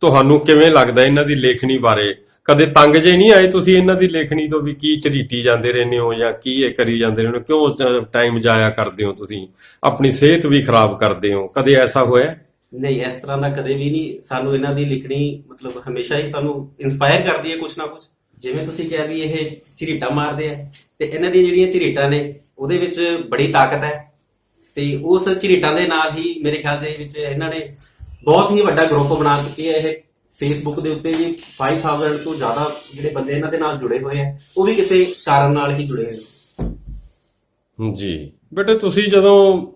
ਤੁਹਾਨੂੰ ਕਿਵੇਂ ਲੱਗਦਾ ਇਹਨਾਂ ਦੀ ਲੇਖਣੀ ਬਾਰੇ? ਕਦੇ ਤੰਗ ਜੇ ਨਹੀਂ ਆਏ ਤੁਸੀਂ ਇਹਨਾਂ ਦੀ ਲੇਖਣੀ ਤੋਂ ਵੀ ਕੀ ਝਰੀਟੀ ਜਾਂਦੇ ਰਹਿੰਦੇ ਹੋ ਜਾਂ ਕੀ ਇਹ ਕਰੀ ਜਾਂਦੇ ਰਹਿੰਦੇ ਹੋ? ਕਿਉਂ ਟਾਈਮ ਜਾਇਆ ਕਰਦੇ ਹੋ ਤੁਸੀਂ? ਆਪਣੀ ਸਿਹਤ ਵੀ ਖਰਾਬ ਕਰਦੇ ਹੋ। ਕਦੇ ਐਸਾ ਹੋਇਆ? ਨਹੀਂ, ਇਸ ਤਰ੍ਹਾਂ ਦਾ ਕਦੇ ਵੀ ਨਹੀਂ। ਸਾਨੂੰ ਇਹਨਾਂ ਦੀ ਲਿਖਣੀ ਮਤਲਬ ਹਮੇਸ਼ਾ ਹੀ ਸਾਨੂੰ ਇਨਸਪਾਇਰ ਕਰਦੀ ਹੈ ਕੁਛ ਨਾ ਕੁਛ। ਜਿਵੇਂ ਤੁਸੀਂ ਕਿਹਾ ਵੀ ਇਹ ਝਰੀਟਾ ਮਾਰਦੇ ਆ ਤੇ ਇਹਨਾਂ ਦੀਆਂ ਜਿਹੜੀਆਂ ਝਰੀਟਾਂ ਨੇ, ਉਹਦੇ ਵਿੱਚ ਬੜੀ ਤਾਕਤ ਹੈ। ਤੇ ਉਸ ਝਰੀਟਾਂ ਦੇ ਨਾਲ ਹੀ ਮੇਰੇ ਖਿਆਲ ਦੇ ਵਿੱਚ ਇਹਨਾਂ ਨੇ ਬਹੁਤ ਹੀ ਵੱਡਾ ਗਰੁੱਪ ਬਣਾ ਚੁੱਕੇ ਆ ਇਹ ਫੇਸਬੁੱਕ ਦੇ ਉੱਤੇ ਵੀ 5000 ਤੋਂ ਜ਼ਿਆਦਾ ਜਿਹੜੇ ਬੰਦੇ ਇਹਨਾਂ ਦੇ ਨਾਲ ਜੁੜੇ ਹੋਏ ਆ ਉਹ ਵੀ ਕਿਸੇ ਕਾਰਨ ਨਾਲ ਹੀ ਜੁੜੇ ਹੋਏ ਨੇ। ਜੀ। ਬੇਟੇ ਤੁਸੀਂ ਜਦੋਂ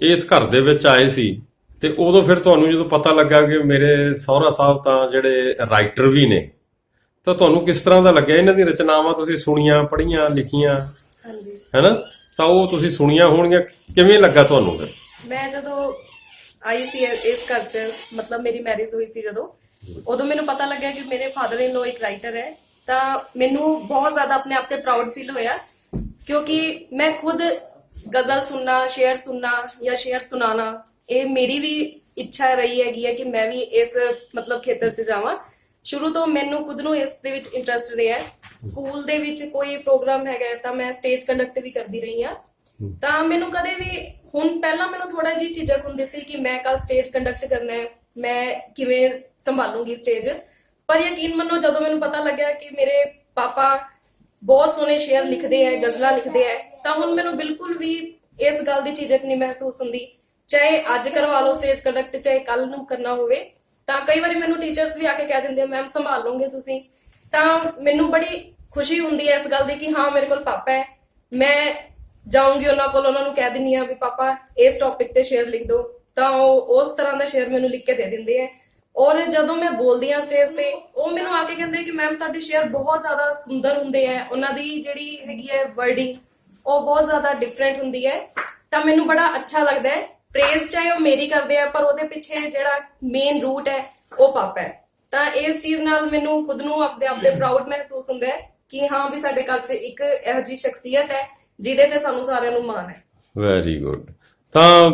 ਇਸ ਘਰ ਦੇ ਵਿੱਚ ਆਏ ਸੀ ਤੇ ਉਦੋਂ ਫਿਰ ਤੁਹਾਨੂੰ ਜਦੋਂ ਪਤਾ ਲੱਗਾ ਕਿ ਮੇਰੇ ਸਹੁਰਾ ਸਾਹਿਬ ਤਾਂ ਜਿਹੜੇ ਰਾਈਟਰ ਵੀ ਨੇ ਤਾਂ ਤੁਹਾਨੂੰ ਕਿਸ ਤਰ੍ਹਾਂ ਦਾ ਲੱਗਿਆ? ਇਹਨਾਂ ਦੀਆਂ ਰਚਨਾਵਾਂ ਤੁਸੀਂ ਸੁਣੀਆਂ ਪੜ੍ਹੀਆਂ ਲਿਖੀਆਂ? ਹਾਂਜੀ। ਹੈਨਾ? ਤਾਂ ਉਹ ਤੁਸੀਂ ਸੁਣੀਆਂ ਹੋਣਗੀਆਂ। ਕਿਵੇਂ ਲੱਗਾ ਤੁਹਾਨੂੰ ਫਿਰ? ਮੈਂ ਜਦੋਂ ਆਈ ਸੀ ਇਸ ਘਰ 'ਚ, ਮਤਲਬ ਮੇਰੀ ਮੈਰਿਜ ਹੋਈ ਸੀ ਜਦੋਂ, ਉਦੋਂ ਮੈਨੂੰ ਪਤਾ ਲੱਗਿਆ ਕਿ ਮੇਰੇ ਫਾਦਰ ਇਨ ਲੋ ਇੱਕ ਰਾਈਟਰ ਹੈ। ਤਾਂ ਮੈਨੂੰ ਬਹੁਤ ਜ਼ਿਆਦਾ ਆਪਣੇ ਆਪ ਤੇ ਪ੍ਰਾਊਡ ਫੀਲ ਹੋਇਆ, ਕਿਉਂਕਿ ਮੈਂ ਖੁਦ ਗਜ਼ਲ ਸੁਣਨਾ, ਸ਼ੇਅਰ ਸੁਣਨਾ ਜਾਂ ਸ਼ੇਅਰ ਸੁਣਾਉਣਾ, ਇਹ ਮੇਰੀ ਵੀ ਇੱਛਾ ਰਹੀ ਹੈਗੀ ਹੈ ਕਿ ਮੈਂ ਵੀ ਇਸ, ਮਤਲਬ ਖੇਤਰ 'ਚ ਜਾਵਾਂ। ਸ਼ੁਰੂ ਤੋਂ ਮੈਨੂੰ ਖੁਦ ਨੂੰ ਇਸ ਦੇ ਵਿੱਚ ਇੰਟਰਸਟ ਰਿਹਾ ਸਕੂਲ ਦੇ ਵਿੱਚ ਕੋਈ ਪ੍ਰੋਗਰਾਮ ਹੈਗਾ ਤਾਂ ਮੈਂ ਸਟੇਜ ਕੰਡਕਟ ਵੀ ਕਰਦੀ ਰਹੀ ਹਾਂ। ਤਾਂ ਮੈਨੂੰ ਕਦੇ ਵੀ ਹੁਣ ਪਹਿਲਾਂ ਮੈਨੂੰ ਥੋੜਾ ਜੀ ਝਿਜਕ ਹੁੰਦੀ ਸੀ ਕਿ ਮੈਂ ਕੱਲ ਸਟੇਜ ਕੰਡਕਟ ਕਰਨਾ ਹੈ ਮੈਂ ਕਿਵੇਂ ਸੰਭਾਲੂੰਗੀ ਸਟੇਜ ਪਰ ਯਕੀਨ ਮੰਨੋ ਜਦੋਂ ਮੈਨੂੰ ਪਤਾ ਲੱਗਿਆ ਕਿ ਮੇਰੇ ਪਾਪਾ ਬਹੁਤ ਸੋਹਣੇ ਸ਼ੇਅਰ ਲਿਖਦੇ ਹੈ ਗਜ਼ਲਾਂ ਲਿਖਦੇ ਹੈ ਤਾਂ ਹੁਣ ਮੈਨੂੰ ਬਿਲਕੁਲ ਵੀ ਇਸ ਗੱਲ ਦੀ ਝਿਜਕ ਨਹੀਂ ਮਹਿਸੂਸ ਹੁੰਦੀ। ਚਾਹੇ ਅੱਜ ਕਰਵਾ ਲਓ ਸਟੇਜ ਕੰਡਕਟ ਚਾਹੇ ਕੱਲ ਨੂੰ ਕਰਨਾ ਹੋਵੇ ਤਾਂ ਕਈ ਵਾਰੀ ਮੈਨੂੰ ਟੀਚਰਸ ਵੀ ਆ ਕੇ ਕਹਿ ਦਿੰਦੇ ਆ ਮੈਮ ਸੰਭਾਲ ਲਓਗੇ ਤੁਸੀਂ। ਤਾਂ ਮੈਨੂੰ ਬੜੀ ਖੁਸ਼ੀ ਹੁੰਦੀ ਹੈ ਇਸ ਗੱਲ ਦੀ ਕਿ ਹਾਂ, ਮੇਰੇ ਕੋਲ ਪਾਪਾ ਹੈ। ਮੈਂ ਜਾਊਂਗੀ ਉਹਨਾਂ ਕੋਲ, ਉਹਨਾਂ ਨੂੰ ਕਹਿ ਦਿੰਨੀ ਆ ਵੀ, ਪਾਪਾ, ਇਸ ਟੌਪਿਕ ਤੇ ਸ਼ੇਅਰ ਲਿਖ ਦਿਓ। ਤਾਂ ਉਹ ਉਸ ਤਰ੍ਹਾਂ ਦਾ ਸ਼ੇਅਰ ਮੈਨੂੰ ਲਿਖ ਕੇ ਦੇ ਦਿੰਦੇ ਆ ਔਰ ਜਦੋਂ ਮੈਂ ਬੋਲਦੀ ਆ ਸਟੇਜ ਤੇ, ਉਹ ਮੈਨੂੰ ਆ ਕੇ ਕਹਿੰਦੇ ਕਿ ਮੈਮ ਤੁਹਾਡੇ ਸ਼ੇਅਰ ਬਹੁਤ ਜ਼ਿਆਦਾ ਸੁੰਦਰ ਹੁੰਦੇ ਆ ਉਹਨਾਂ ਦੀ ਜਿਹੜੀ ਹੈਗੀ ਹੈ ਵਰਡਿੰਗ ਉਹ ਬਹੁਤ ਜ਼ਿਆਦਾ ਡਿਫਰੈਂਟ ਹੁੰਦੀ ਹੈ। ਤਾਂ ਮੈਨੂੰ ਬੜਾ ਅੱਛਾ ਲੱਗਦਾ ਹੈ। ਪ੍ਰੇਜ਼ ਚਾਹੇ ਉਹ ਮੇਰੀ ਕਰਦੇ ਆ ਪਰ ਉਹਦੇ ਪਿੱਛੇ ਜਿਹੜਾ ਮੇਨ ਰੂਟ ਹੈ ਉਹ ਪਾਪਾ ਹੈ। ਤਾਂ ਇਸ ਚੀਜ਼ ਨਾਲ ਮੈਨੂੰ ਖੁਦ ਨੂੰ ਆਪਣੇ ਆਪ ਤੇ ਪ੍ਰਾਊਡ ਮਹਿਸੂਸ ਹੁੰਦਾ ਹੈ ਕਿ ਹਾਂ ਵੀ ਸਾਡੇ ਘਰ 'ਚ ਇੱਕ ਇਹੋ ਜਿਹੀ ਸ਼ਖਸੀਅਤ ਹੈ ਜਿਹਦੇ ਤੇ ਸਾਨੂੰ ਸਾਰਿਆਂ ਨੂੰ ਮਾਣ ਹੈ। ਵੈਰੀ ਗੁੱਡ ਤਾਂ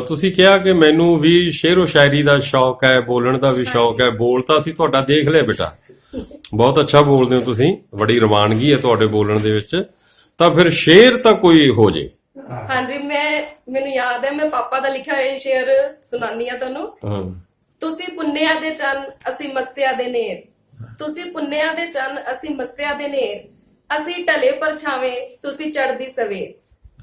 ਤੁਸੀਂ ਕਿਹਾ ਕਿ ਮੈਨੂੰ ਵੀ ਸ਼ੇਰੋ ਸ਼ਾਇਰੀ ਦਾ ਸ਼ੌਕ ਹੈ ਬੋਲਣ ਦਾ ਵੀ ਸ਼ੌਕ ਹੈ। ਬੋਲਤਾ ਸੀ ਤੁਹਾਡਾ ਦੇਖ ਲਿਆ ਬੇਟਾ। ਬਹੁਤ ਅੱਛਾ ਬੋਲਦੇ ਹੋ ਤੁਸੀਂ। ਬੜੀ ਰਵਾਨਗੀ ਹੈ ਤੁਹਾਡੇ ਬੋਲਣ ਦੇ ਵਿੱਚ। ਤਾਂ ਫਿਰ ਸ਼ੇਰ ਤਾਂ ਕੋਈ ਹੋ ਜੇ। ਹਾਂਜੀ ਮੈਂ ਮੈਨੂੰ ਯਾਦ ਹੈ ਮੈਂ ਪਾਪਾ ਦਾ ਲਿਖਿਆ ਹੋਇਆ ਸ਼ੇਅਰ ਸੁਣਾਨੀ ਆ ਤੁਹਾਨੂੰ। ਹਾਂ। ਤੁਸੀਂ ਪੁੰਨਿਆ ਦੇ ਚੰਨ ਅਸੀਂ ਮੱਸਿਆ ਦੇ ਨੇਰ। ਤੁਸੀਂ ਪੁੰਨਿਆ ਦੇ ਚੰਨ ਅਸੀਂ ਮੱਸਿਆ ਦੇ ਨੇਰ। ਅਸੀਂ ਢਲੇ ਪਰਛਾਵੇਂ ਤੁਸੀਂ ਚੜਦੀ ਸਵੇਰ।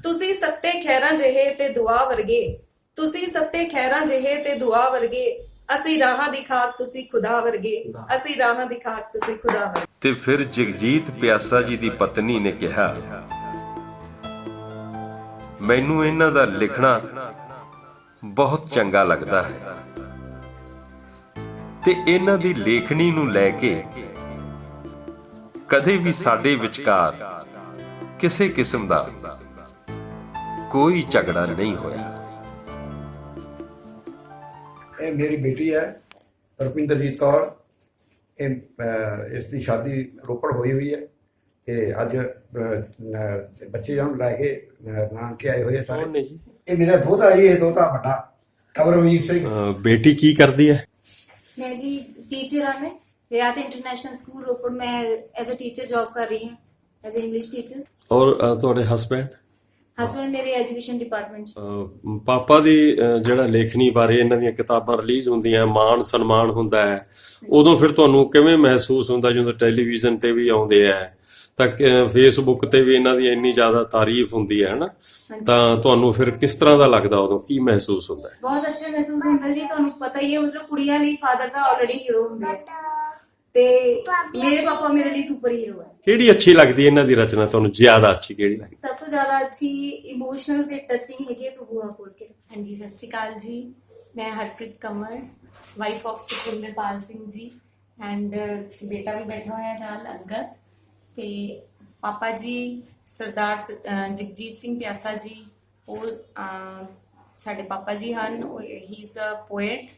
ਤੁਸੀਂ ਸੱਤੇ ਖੈਰਾਂ ਜਿਹੇ ਤੇ ਦੁਆ ਵਰਗੇ। ਤੁਸੀਂ ਸੱਤੇ ਖੈਰਾਂ ਜਿਹੇ ਤੇ ਦੁਆ ਵਰਗੇ। ਅਸੀਂ ਰਾਹਾਂ ਦੀ ਖਾਕ ਤੁਸੀਂ ਖੁਦਾ ਵਰਗੇ। ਅਸੀਂ ਰਾਹਾਂ ਦੀ ਖਾਕ ਤੁਸੀਂ ਖੁਦਾ ਵਰਗੇ। ਤੇ ਫਿਰ ਜਗਜੀਤ ਪਿਆਸਾ ਜੀ ਦੀ ਪਤਨੀ ਨੇ ਕਿਹਾ ਮੈਨੂੰ ਇਹਨਾਂ ਦਾ ਲਿਖਣਾ ਬਹੁਤ ਚੰਗਾ ਲੱਗਦਾ ਹੈ। ਤੇ ਇਹਨਾਂ ਦੀ ਲੇਖਣੀ ਨੂੰ ਲੈ ਕੇ ਕਦੇ ਵੀ ਸਾਡੇ ਵਿਚਕਾਰ ਕਿਸੇ ਕਿਸਮ ਦਾ ਕੋਈ ਝਗੜਾ ਨਹੀਂ ਹੋਇਆ। ਇਹ ਮੇਰੀ ਬੇਟੀ ਹੈ, ਰਪਿੰਦਰਜੀਤ ਕੌਰ। ਇਹ ਇਸ ਦੀ ਸ਼ਾਦੀ ਰੋਪੜ ਹੋਈ ਹੋਈ ਹੈ। ਤੇ ਅੱਜ ਅਹ, ਨ- ਬੱਚੇ ਜਨ ਲੈ ਕੇ ਅਹ, ਨਾਨਕੇ ਆਏ ਹੋਏ ਆ ਸਾਰੇ ਨੇ ਜੀ ਇਹ ਮੇਰਾ ਦੋਤਾ ਜੀ ਇਹ ਦੋਤਾ ਵੱਡਾ ਕਵਰਵੀਰ ਸਿੰਘ ਬੇਟੀ ਕੀ ਕਰਦੀ ਹੈ मैं जी टीचर हूँ मैं रियात इंटरनेशनल स्कूल रोपड़ में एज ए टीचर जॉब कर रही हूँ एज ए इंग्लिश टीचर ਔਰ ਅਹ, ਤੁਹਾਡੇ ਹਸਬੈਂਡ हस्बैंड मेरे एजुकेशन डिपार्टमेंट से ਅਹ ਪਾਪਾ ਦੀ ਅਹ ਜਿਹੜਾ ਲੇਖਣੀ ਬਾਰੇ ਇਹਨਾਂ ਦੀਆਂ ਕਿਤਾਬਾਂ ਰਿਲੀਜ਼ ਹੁੰਦੀਆਂ ਮਾਣ ਸਨਮਾਨ ਹੁੰਦਾ ਹੈ ਉਦੋਂ ਫਿਰ ਤੁਹਾਨੂੰ ਕਿਵੇਂ ਮਹਿਸੂਸ ਹੁੰਦਾ ਜਦੋਂ ਟੈਲੀਵਿਜ਼ਨ ਤੇ ਵੀ ਆਉਂਦੇ ਆ ਤਾਂ ਫੇਸਬੁੱਕ ਤੇ ਵੀ ਇਹਨਾਂ ਦੀ ਇੰਨੀ ਜ਼ਿਆਦਾ ਤਾਰੀਫ ਹੁੰਦੀ ਹੈ ਹਨਾ? ਤਾਂ ਤੁਹਾਨੂੰ ਫਿਰ ਕਿਸ ਤਰ੍ਹਾਂ ਦਾ ਲੱਗਦਾ ਉਦੋਂ? ਕੀ ਮਹਿਸੂਸ ਹੁੰਦਾ ਹੈ? ਬਹੁਤ ਅੱਛਾ ਮਹਿਸੂਸ ਹੁੰਦਾ ਜੀ ਤੁਹਾਨੂੰ ਪਤਾ ਹੀ ਹੈ ਮਤਲਬ ਕੁੜੀਆਂ ਲਈ ਫਾਦਰ ਦਾ ਆਲਰੇਡੀ ਹੀਰੋ ਹੁੰਦੇ ਤੇ ਮੇਰੇ ਪਾਪਾ ਮੇਰੇ ਲਈ ਸੁਪਰ ਹੀਰੋ ਹੈ। ਕਿਹੜੀ ਅੱਛੀ ਲੱਗਦੀ ਹੈ ਇਹਨਾਂ ਦੀ ਰਚਨਾ? ਤੁਹਾਨੂੰ ਜ਼ਿਆਦਾ ਅੱਛੀ ਕਿਹੜੀ ਲੱਗਦੀ? ਸਭ ਤੋਂ ਜ਼ਿਆਦਾ ਅੱਛੀ ਇਮੋਸ਼ਨਲ ਤੇ ਟੱਚਿੰਗ ਹੈਗੀ ਹੈ ਤੂੰ ਬੂਹਾ ਖੋਲ ਕੇ। ਹਾਂਜੀ ਸਤਿ ਸ਼੍ਰੀ ਅਕਾਲ ਜੀ। ਮੈਂ Harpreet Kamar wife of Sukhinderpal Singh ji and ਬੇਟਾ ਵੀ ਬੈਠਾ ਹੋਇਆ ਨਾਲ ਅੰਗਦ। ਤੇ ਪਾਪਾ ਜੀ, ਸਰਦਾਰ ਜਗਜੀਤ ਸਿੰਘ ਪਿਆਸਾ ਜੀ, ਉਹ ਸਾਡੇ ਪਾਪਾ ਜੀ ਹਨ ਹੀ ਇਜ਼ ਅ ਪੋਇਟ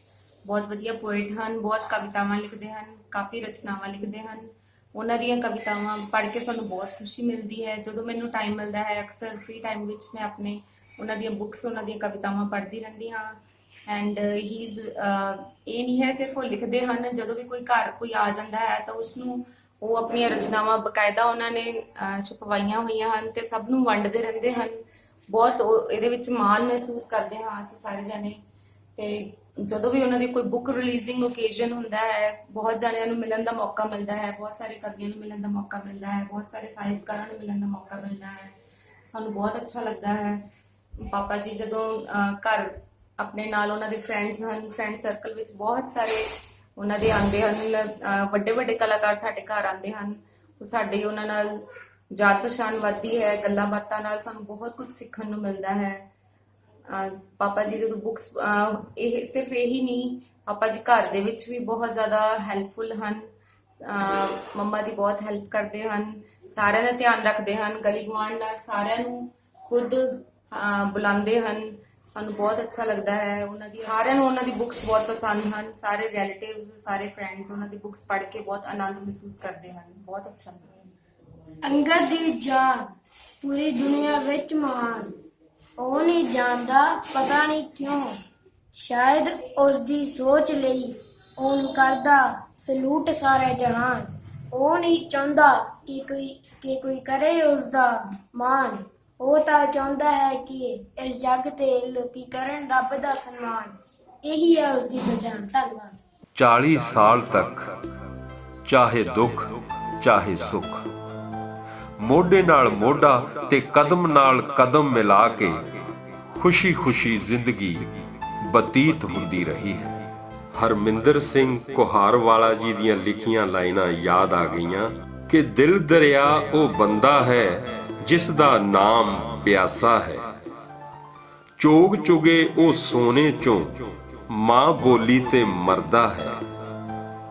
ਬਹੁਤ ਵਧੀਆ ਪੋਇਟ ਹਨ, ਬਹੁਤ ਕਵਿਤਾਵਾਂ ਲਿਖਦੇ ਹਨ, ਕਾਫੀ ਰਚਨਾਵਾਂ ਲਿਖਦੇ ਹਨ। ਉਹਨਾਂ ਦੀਆਂ ਕਵਿਤਾਵਾਂ ਪੜ੍ਹ ਕੇ ਸਾਨੂੰ ਬਹੁਤ ਖੁਸ਼ੀ ਮਿਲਦੀ ਹੈ। ਜਦੋਂ ਮੈਨੂੰ ਟਾਈਮ ਮਿਲਦਾ ਹੈ, ਅਕਸਰ ਫ੍ਰੀ ਟਾਈਮ ਵਿੱਚ ਮੈਂ ਆਪਣੇ ਉਹਨਾਂ ਦੀਆਂ ਬੁੱਕਸ ਉਹਨਾਂ ਦੀਆਂ ਕਵਿਤਾਵਾਂ ਪੜ੍ਹਦੀ ਰਹਿੰਦੀ ਹਾਂ। ਐਂਡ ਹੀ ਇਜ਼ ਇਹ ਨਹੀਂ ਹੈ ਸਿਰਫ ਉਹ ਲਿਖਦੇ ਹਨ, ਜਦੋਂ ਵੀ ਕੋਈ ਘਰ ਕੋਈ ਆ ਜਾਂਦਾ ਹੈ ਤਾਂ ਉਸ ਨੂੰ ਉਹ ਆਪਣੀਆਂ ਰਚਨਾਵਾਂ ਬਕਾਇਦਾ ਉਹਨਾਂ ਨੇ ਅਹ, ਹੋਈਆਂ ਹਨ ਤੇ ਸਭ ਨੂੰ ਵੰਡਦੇ ਰਹਿੰਦੇ ਹਨ। ਬਹੁਤ ਉਹ ਇਹਦੇ ਵਿੱਚ ਮਾਣ ਮਹਿਸੂਸ ਕਰਦੇ ਹਾਂ ਅਸੀਂ ਸਾਰੇ ਜਣੇ। ਤੇ ਜਦੋਂ ਵੀ ਉਹਨਾਂ ਦੀ ਕੋਈ ਬੁੱਕ ਰਿਲੀਜ਼ਿੰਗ ਓਕੇਜ਼ਨ ਹੁੰਦਾ ਹੈ ਬਹੁਤ ਜਣਿਆਂ ਨੂੰ ਮਿਲਣ ਦਾ ਮੌਕਾ ਮਿਲਦਾ ਹੈ ਬਹੁਤ ਸਾਰੇ ਕਵੀਆਂ ਨੂੰ ਮਿਲਣ ਦਾ ਮੌਕਾ ਮਿਲਦਾ ਹੈ ਬਹੁਤ ਸਾਰੇ ਸਾਹਿਤਕਾਰਾਂ ਨੂੰ ਮਿਲਣ ਦਾ ਮੌਕਾ ਮਿਲਦਾ ਹੈ। ਸਾਨੂੰ ਬਹੁਤ ਅੱਛਾ ਲੱਗਦਾ ਹੈ। ਪਾਪਾ ਜੀ ਜਦੋਂ ਅਹ, ਘਰ ਆਪਣੇ ਨਾਲ ਉਹਨਾਂ ਦੇ ਫਰੈਂਡਸ ਹਨ ਫਰੈਂਡ ਸਰਕਲ ਵਿੱਚ ਬਹੁਤ ਸਾਰੇ ਉਹਨਾਂ ਦੇ ਆਉਂਦੇ ਹਨ ਵੱਡੇ ਵੱਡੇ ਕਲਾਕਾਰ ਸਾਡੇ ਘਰ ਆਉਂਦੇ ਹਨ। ਉਹ ਸਾਡੇ ਉਹਨਾਂ ਨਾਲ ਜਾਤ ਪਛਾਣ ਵੱਧਦੀ ਹੈ ਗੱਲਾਂ ਬਾਤਾਂ ਨਾਲ ਸਾਨੂੰ ਬਹੁਤ ਕੁਝ ਸਿੱਖਣ ਨੂੰ ਮਿਲਦਾ ਹੈ। ਪਾਪਾ ਜੀ ਜਦੋਂ ਬੁੱਕਸ ਇਹ ਸਿਰਫ ਇਹੀ ਨਹੀਂ, ਪਾਪਾ ਜੀ ਘਰ ਦੇ ਵਿੱਚ ਵੀ ਬਹੁਤ ਜ਼ਿਆਦਾ ਹੈਲਪਫੁਲ ਹਨ। ਮੰਮਾ ਦੀ ਬਹੁਤ ਹੈਲਪ ਕਰਦੇ ਹਨ, ਸਾਰਿਆਂ ਦਾ ਧਿਆਨ ਰੱਖਦੇ ਹਨ, ਗਲੀ ਗੁਆਂਢ ਨਾਲ ਸਾਰਿਆਂ ਨੂੰ ਖੁਦ ਬੁਲਾਉਂਦੇ ਹਨ। ਸਾਨੂੰ ਬਹੁਤ ਅੱਛਾ ਲੱਗਦਾ ਹੈ। ਉਹਨਾਂ ਦੀ ਸਾਰਿਆਂ ਨੂੰ ਉਹਨਾਂ ਦੀ ਬੁੱਕਸ ਬਹੁਤ ਪਸੰਦ ਹਨ। ਸਾਰੇ ਰਿਲੇਟਿਵਸ ਸਾਰੇ ਫਰੈਂਡਸ ਉਹਨਾਂ ਦੀ ਬੁੱਕਸ ਪੜ੍ਹ ਕੇ ਬਹੁਤ ਆਨੰਦ ਮਹਿਸੂਸ ਕਰਦੇ ਹਨ। ਬਹੁਤ ਅੱਛਾ ਲੱਗਦਾ ਹੈ। ਅੰਗਦ ਦੀ ਜਾਨ ਪੂਰੀ ਦੁਨੀਆ ਵਿੱਚ ਮਹਾਨ। ਉਹ ਨਹੀਂ ਜਾਣਦਾ, ਪਤਾ ਨਹੀਂ ਕਿਉਂ। ਸ਼ਾਇਦ ਉਸ ਦੀ ਸੋਚ ਲਈ ਉਹਨੂੰ ਕਰਦਾ ਸਲੂਟ ਸਾਰੇ ਜਹਾਨ। ਉਹ ਨਹੀਂ ਚਾਹੁੰਦਾ ਕਿ ਕੋਈ ਕਿ ਕੋਈ ਕਰੇ ਉਸ ਦਾ ਮਾਣ। ਉਹ ਤਾਂ ਚਾਹੁੰਦਾ ਹੈ ਕਿ ਇਸ ਜੱਗ ਤੇ ਲੋਕੀ ਕਰਨ ਰੱਬ ਦਾ ਸਨਮਾਨ। ਇਹੀ ਹੈ ਉਸ ਦੀ ਪਛਾਣ ਧੰਨਵਾਦ। 40 ਸਾਲ ਤੱਕ ਚਾਹੇ ਦੁੱਖ, ਚਾਹੇ ਸੁੱਖ। ਮੋਢੇ ਨਾਲ ਮੋਢਾ ਤੇ ਕਦਮ ਨਾਲ ਕਦਮ ਮਿਲਾ ਕੇ ਖੁਸ਼ੀ-ਖੁਸ਼ੀ ਜ਼ਿੰਦਗੀ ਬਤੀਤ ਹੁੰਦੀ ਰਹੀ ਹੈ। ਹਰਮਿੰਦਰ ਸਿੰਘ ਕੁਹਾਰਵਾਲਾ ਜੀ ਦੀਆਂ ਲਿਖੀਆਂ ਲਾਈਨਾਂ ਯਾਦ ਆ ਗਈਆਂ ਕਿ ਦਿਲ ਦਰਿਆ ਉਹ ਬੰਦਾ ਹੈ ਜਿਸ ਦਾ ਨਾਮ ਪਿਆਸਾ ਹੈ। ਚੋਗ ਚੁਗੇ ਉਹ ਸੋਨੇ ਚੋਂ ਮਾਂ ਬੋਲੀ ਤੇ ਮਰਦਾ ਹੈ।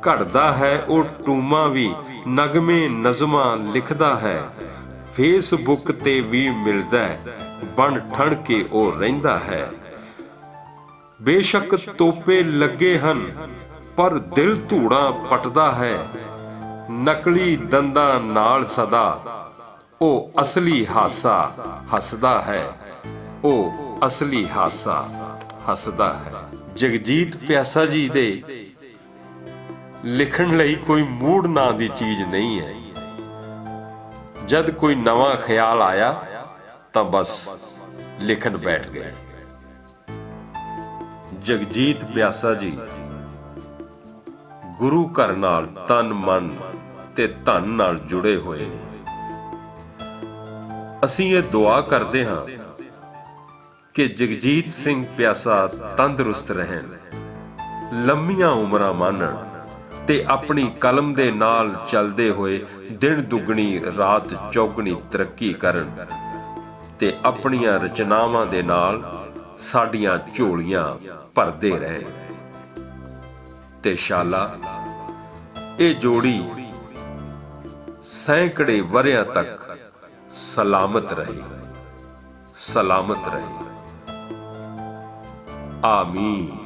ਘੜਦਾ ਹੈ ਉਹ ਟੂਮਾ ਵੀ ਨਗਮੇ ਨਜ਼ਮਾਂ ਲਿਖਦਾ ਹੈ। ਫੇਸਬੁੱਕ ਤੇ ਵੀ ਮਿਲਦਾ ਬਣ ਠਣ ਕੇ ਉਹ ਰਹਿੰਦਾ ਹੈ। ਬੇਸ਼ੱਕ ਤੋਪੇ ਲੱਗੇ ਹਨ, ਪਰ ਦਿਲ ਧੂੜਾ ਪਟਦਾ ਹੈ। ਨਕਲੀ ਦੰਦਾਂ ਨਾਲ ਸਦਾ ਉਹ ਅਸਲੀ ਹਾਸਾ ਹੱਸਦਾ ਹੈ। ਉਹ ਅਸਲੀ ਹਾਸਾ ਹੱਸਦਾ ਹੈ। ਜਗਜੀਤ ਪਿਆਸਾ ਜੀ ਦੇ ਲਿਖਣ ਲਈ ਕੋਈ ਮੂਡ ਨਾਂ ਦੀ ਚੀਜ਼ ਨਹੀਂ ਹੈ। ਜਦ ਕੋਈ ਨਵਾਂ ਖਿਆਲ ਆਇਆ ਤਾਂ ਬਸ ਲਿਖਣ ਬੈਠ ਗਏ। ਜਗਜੀਤ ਪਿਆਸਾ ਜੀ, ਗੁਰੂ ਘਰ ਨਾਲ ਤਨ ਮਨ ਤੇ ਧਨ ਨਾਲ ਜੁੜੇ ਹੋਏ ਨੇ। ਅਸੀਂ ਇਹ ਦੁਆ ਕਰਦੇ ਹਾਂ ਕਿ ਜਗਜੀਤ ਸਿੰਘ ਪਿਆਸਾ ਤੰਦਰੁਸਤ ਰਹਿਣ, ਲੰਮੀਆਂ ਉਮਰਾਂ ਮਾਣਨ ਤੇ ਆਪਣੀ ਕਲਮ ਦੇ ਨਾਲ ਚੱਲਦੇ ਹੋਏ ਦਿਨ ਦੁੱਗਣੀ, ਰਾਤ ਚੌਗਣੀ ਤਰੱਕੀ ਕਰਨ ਤੇ ਆਪਣੀਆਂ ਰਚਨਾਵਾਂ ਦੇ ਨਾਲ ਸਾਡੀਆਂ ਝੋਲੀਆਂ ਭਰਦੇ ਰਹਿਣ। ਤੇ ਸ਼ਾਲਾ, ਇਹ ਜੋੜੀ ਸੈਂਕੜੇ ਵਰਿਆਂ ਤੱਕ ਸਲਾਮਤ ਰਹੇ ਸਲਾਮਤ ਰਹੇ। ਆਮੀਨ।